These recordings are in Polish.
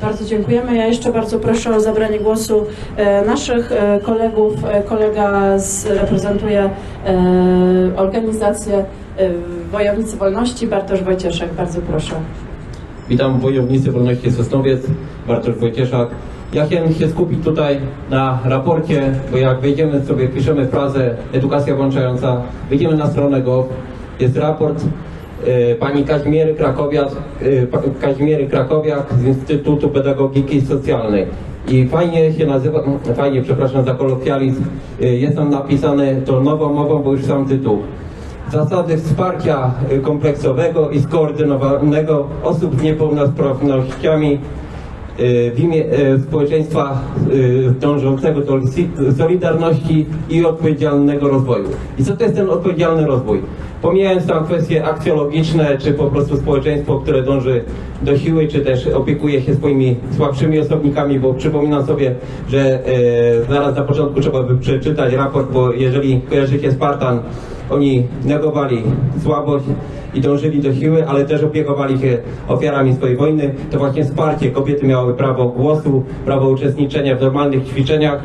Bardzo dziękujemy. Ja jeszcze bardzo proszę o zabranie głosu e, naszych e, kolegów. E, Kolega z, reprezentuje organizację Wojownicy Wolności, Bartosz Wojcieszek. Bardzo proszę. Witam Wojownicy Wolności Sosnowiec, Bartosz Wojcieszak. Ja chciałem się skupić tutaj na raporcie, bo jak wejdziemy sobie, piszemy frazę edukacja włączająca, wejdziemy na stronę gov, jest raport pani Kazimiery Krakowiak, e, Kazimiery Krakowiak z Instytutu Pedagogiki Socjalnej. I fajnie się nazywa, fajnie, przepraszam za kolokwializm, e, jest tam napisane to nową mową, bo już sam tytuł zasady wsparcia kompleksowego i skoordynowanego osób z niepełnosprawnościami w imię y, społeczeństwa y, dążącego do solidarności i odpowiedzialnego rozwoju. I co to jest ten odpowiedzialny rozwój? Pomijając tam kwestie aksjologiczne, czy po prostu społeczeństwo, które dąży do siły, czy też opiekuje się swoimi słabszymi osobnikami, bo przypominam sobie, że e, zaraz na początku trzeba by przeczytać raport, bo jeżeli kojarzycie Spartan, oni negowali słabość i dążyli do siły, ale też opiekowali się ofiarami swojej wojny. To właśnie wsparcie. Kobiety miały prawo głosu, prawo uczestniczenia w normalnych ćwiczeniach.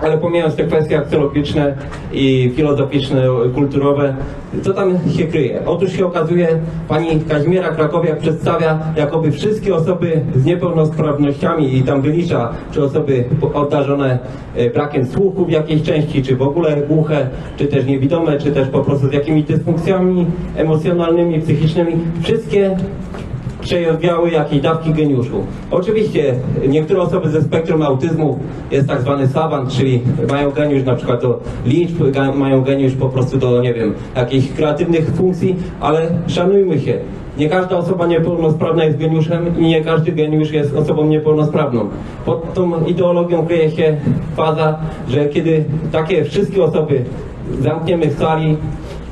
Ale pomijając te kwestie aksjologiczne i filozoficzne, kulturowe, co tam się kryje? Otóż się okazuje, pani Kazimiera Krakowiak przedstawia jakoby wszystkie osoby z niepełnosprawnościami i tam wylicza, czy osoby obdarzone e, brakiem słuchu w jakiejś części, czy w ogóle głuche, czy też niewidome, czy też po prostu z jakimiś dysfunkcjami emocjonalnymi, psychicznymi. Wszystkie przejawiały jakieś dawki geniuszu. Oczywiście niektóre osoby ze spektrum autyzmu jest tak zwany savant, czyli mają geniusz na przykład do liczb, mają geniusz po prostu do, nie wiem, jakichś kreatywnych funkcji, ale szanujmy się. Nie każda osoba niepełnosprawna jest geniuszem i nie każdy geniusz jest osobą niepełnosprawną. Pod tą ideologią kryje się faza, że kiedy takie wszystkie osoby zamkniemy w sali,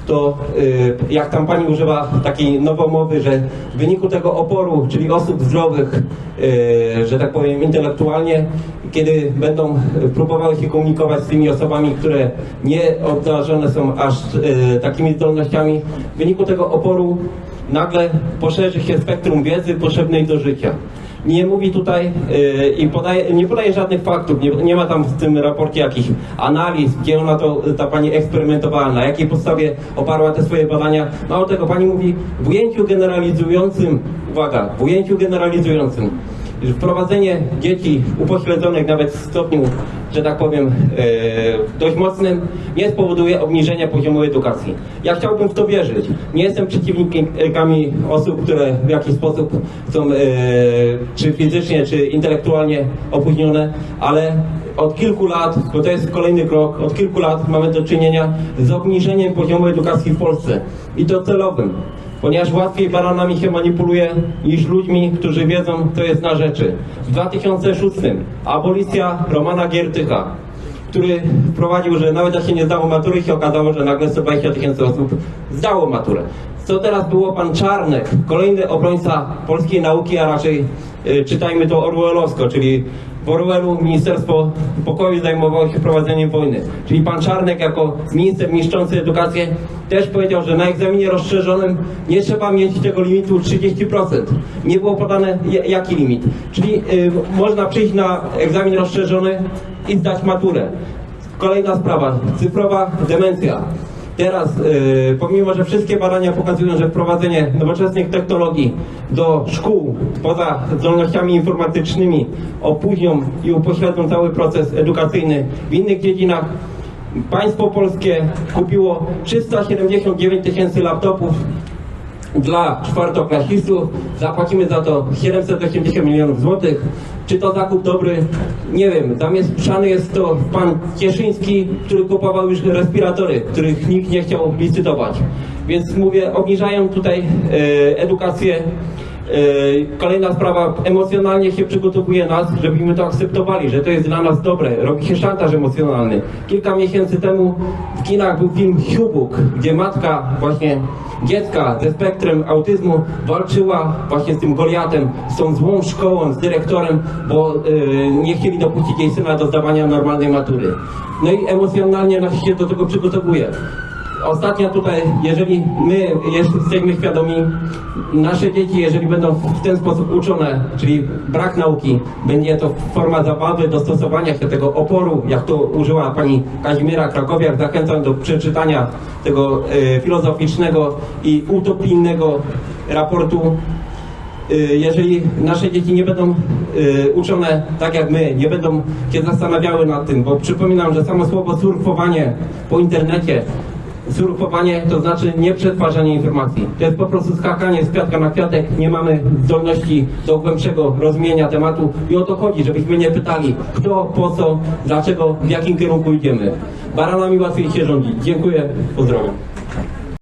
to y, jak tam pani używa takiej nowomowy, że w wyniku tego oporu, czyli osób zdrowych, y, że tak powiem intelektualnie, kiedy będą próbowały się komunikować z tymi osobami, które nie obdarzone są aż y, takimi zdolnościami, w wyniku tego oporu nagle poszerzy się spektrum wiedzy potrzebnej do życia. Nie mówi tutaj yy, i podaje, nie podaje żadnych faktów, nie, nie ma tam w tym raporcie jakichś analiz, gdzie ona to, ta pani eksperymentowała, na jakiej podstawie oparła te swoje badania. Mało tego, pani mówi w ujęciu generalizującym, uwaga, w ujęciu generalizującym, wprowadzenie dzieci upośledzonych nawet w stopniu, że tak powiem, e, dość mocnym, nie spowoduje obniżenia poziomu edukacji. Ja chciałbym w to wierzyć. Nie jestem przeciwnikami osób, które w jakiś sposób są e, czy fizycznie, czy intelektualnie opóźnione, ale od kilku lat, bo to jest kolejny krok, od kilku lat mamy do czynienia z obniżeniem poziomu edukacji w Polsce i to celowym ponieważ łatwiej baranami się manipuluje niż ludźmi, którzy wiedzą, co jest na rzeczy. W 2006 abolicja Romana Giertycha, który wprowadził, że nawet jak się nie zdało matury, się okazało, że nagle 120 tysięcy osób zdało maturę. Co teraz było pan Czarnek, kolejny obrońca polskiej nauki, a raczej y, czytajmy to orwellowsko, czyli w Orwellu Ministerstwo Pokoju zajmowało się prowadzeniem wojny. Czyli pan Czarnek jako minister niszczący edukację też powiedział, że na egzaminie rozszerzonym nie trzeba mieć tego limitu 30%. Nie było podane jaki limit. Czyli y, można przyjść na egzamin rozszerzony i zdać maturę. Kolejna sprawa, cyfrowa demencja. Teraz, y, pomimo że wszystkie badania pokazują, że wprowadzenie nowoczesnych technologii do szkół poza zdolnościami informatycznymi opóźnią i upośledzą cały proces edukacyjny w innych dziedzinach, państwo polskie kupiło 379 tysięcy laptopów dla czwartoklasistów. Zapłacimy za to 780 milionów złotych. Czy to zakup dobry? Nie wiem. Zamieszczany jest to pan Cieszyński, który kupował już respiratory, których nikt nie chciał licytować. Więc mówię, obniżają tutaj e, edukację. E, Kolejna sprawa, emocjonalnie się przygotowuje nas, żebyśmy to akceptowali, że to jest dla nas dobre. Robi się szantaż emocjonalny. Kilka miesięcy temu w kinach był film Hiubuk, gdzie matka właśnie dziecka ze spektrem autyzmu walczyła właśnie z tym Goliatem, z tą złą szkołą, z dyrektorem, bo y, nie chcieli dopuścić jej syna do zdawania normalnej matury. No i emocjonalnie nas się do tego przygotowuje. Ostatnio tutaj, jeżeli my jesteśmy świadomi, nasze dzieci, jeżeli będą w ten sposób uczone, czyli brak nauki, będzie to forma zabawy, dostosowania się tego oporu, jak to użyła pani Kazimiera Krakowiak, zachęcam do przeczytania tego e, filozoficznego i utopijnego raportu. Y, jeżeli nasze dzieci nie będą y, uczone tak jak my, nie będą się zastanawiały nad tym, bo przypominam, że samo słowo surfowanie po internecie, surfowanie to znaczy nie przetwarzanie informacji. To jest po prostu skakanie z kwiatka na kwiatek, nie mamy zdolności do głębszego rozumienia tematu i o to chodzi, żebyśmy nie pytali kto, po co, dlaczego, w jakim kierunku idziemy. Baranami łatwiej się rządzić. Dziękuję, pozdrawiam.